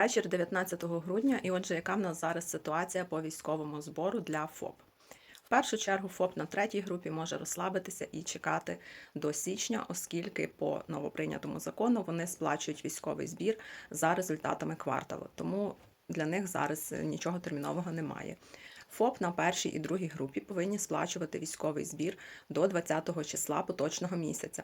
Вечір 19 грудня, і отже, яка в нас зараз ситуація по військовому збору для ФОП? В першу чергу ФОП на третій групі може розслабитися і чекати до січня, оскільки по новоприйнятому закону вони сплачують військовий збір за результатами кварталу. Тому для них зараз нічого термінового немає. ФОП на першій і другій групі повинні сплачувати військовий збір до 20 числа поточного місяця.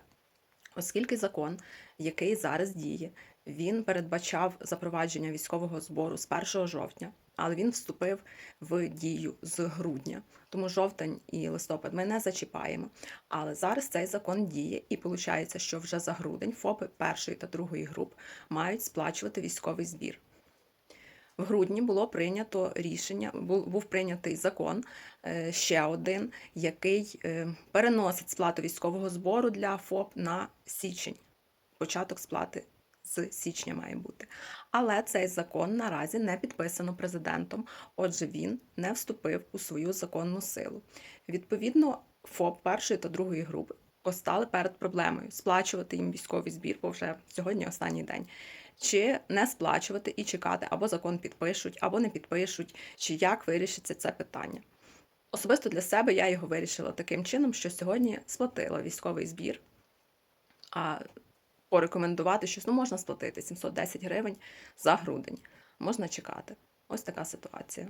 Оскільки закон, який зараз діє, він передбачав запровадження військового збору з 1 жовтня, але він вступив в дію з грудня. Тому жовтень і листопад ми не зачіпаємо. Але зараз цей закон діє, і виходить, що вже за грудень ФОПи першої та другої груп мають сплачувати військовий збір. В грудні було прийнято рішення, був, прийнятий закон е, ще один, який е, переносить сплату військового збору для ФОП на січень. Початок сплати з січня має бути. Але цей закон наразі не підписано президентом, отже, він не вступив у свою законну силу. Відповідно, ФОП першої та другої групи постали перед проблемою сплачувати їм військовий збір, бо вже сьогодні останній день. Чи не сплачувати і чекати, або закон підпишуть, або не підпишуть, чи як вирішиться це питання. Особисто для себе я його вирішила таким чином, що сьогодні сплатила військовий збір, а порекомендувати щось ну, можна сплатити 710 гривень за грудень. Можна чекати. Ось така ситуація.